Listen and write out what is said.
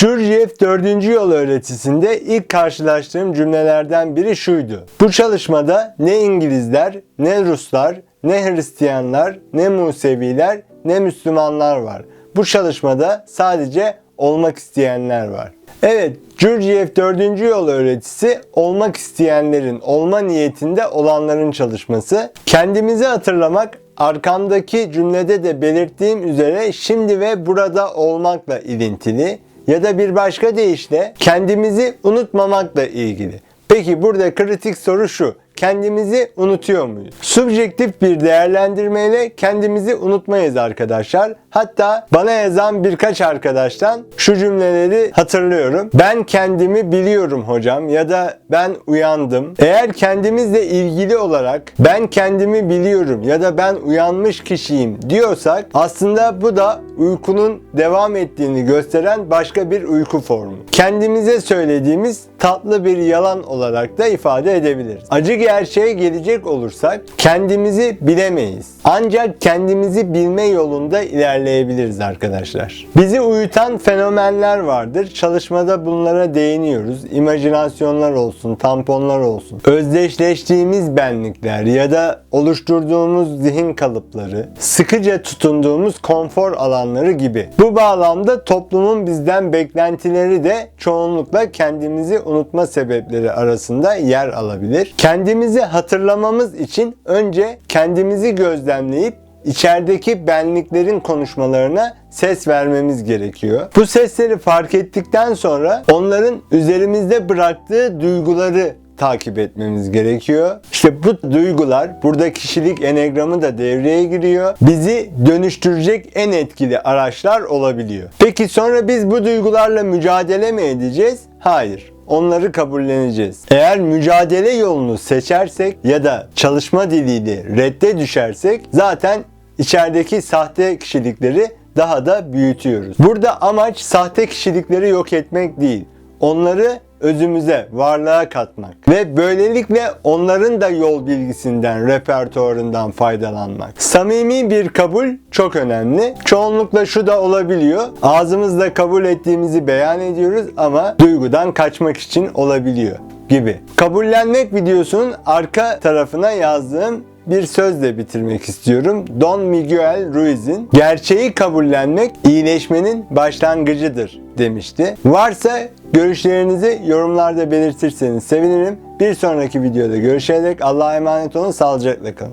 Gurdjieff 4. yol öğretisinde ilk karşılaştığım cümlelerden biri şuydu. Bu çalışmada ne İngilizler, ne Ruslar, ne Hristiyanlar, ne Museviler, ne Müslümanlar var. Bu çalışmada sadece olmak isteyenler var. Evet, Gurdjieff 4. yol öğretisi olmak isteyenlerin, olma niyetinde olanların çalışması. Kendimizi hatırlamak arkamdaki cümlede de belirttiğim üzere şimdi ve burada olmakla ilintili ya da bir başka deyişle kendimizi unutmamakla ilgili. Peki burada kritik soru şu. Kendimizi unutuyor muyuz? Subjektif bir değerlendirmeyle kendimizi unutmayız arkadaşlar. Hatta bana yazan birkaç arkadaştan şu cümleleri hatırlıyorum. Ben kendimi biliyorum hocam ya da ben uyandım. Eğer kendimizle ilgili olarak ben kendimi biliyorum ya da ben uyanmış kişiyim diyorsak aslında bu da uykunun devam ettiğini gösteren başka bir uyku formu. Kendimize söylediğimiz tatlı bir yalan olarak da ifade edebiliriz. Acı gerçeğe gelecek olursak kendimizi bilemeyiz. Ancak kendimizi bilme yolunda ilerleyebiliriz arkadaşlar. Bizi uyutan fenomenler vardır. Çalışmada bunlara değiniyoruz. İmajinasyonlar olsun, tamponlar olsun. Özdeşleştiğimiz benlikler ya da oluşturduğumuz zihin kalıpları, sıkıca tutunduğumuz konfor alanları gibi. Bu bağlamda toplumun bizden beklentileri de çoğunlukla kendimizi unutma sebepleri arasında yer alabilir. Kendimizi hatırlamamız için önce kendimizi gözlemleyip içerideki benliklerin konuşmalarına ses vermemiz gerekiyor. Bu sesleri fark ettikten sonra onların üzerimizde bıraktığı duyguları takip etmemiz gerekiyor. İşte bu duygular, burada kişilik enegramı da devreye giriyor. Bizi dönüştürecek en etkili araçlar olabiliyor. Peki sonra biz bu duygularla mücadele mi edeceğiz? Hayır onları kabulleneceğiz. Eğer mücadele yolunu seçersek ya da çalışma diliyle redde düşersek zaten içerideki sahte kişilikleri daha da büyütüyoruz. Burada amaç sahte kişilikleri yok etmek değil. Onları özümüze, varlığa katmak ve böylelikle onların da yol bilgisinden, repertuarından faydalanmak. Samimi bir kabul çok önemli. Çoğunlukla şu da olabiliyor. Ağzımızla kabul ettiğimizi beyan ediyoruz ama duygudan kaçmak için olabiliyor gibi. Kabullenmek videosunun arka tarafına yazdığım bir sözle bitirmek istiyorum. Don Miguel Ruiz'in gerçeği kabullenmek iyileşmenin başlangıcıdır demişti. Varsa görüşlerinizi yorumlarda belirtirseniz sevinirim. Bir sonraki videoda görüşerek Allah'a emanet olun, sağlıcakla kalın.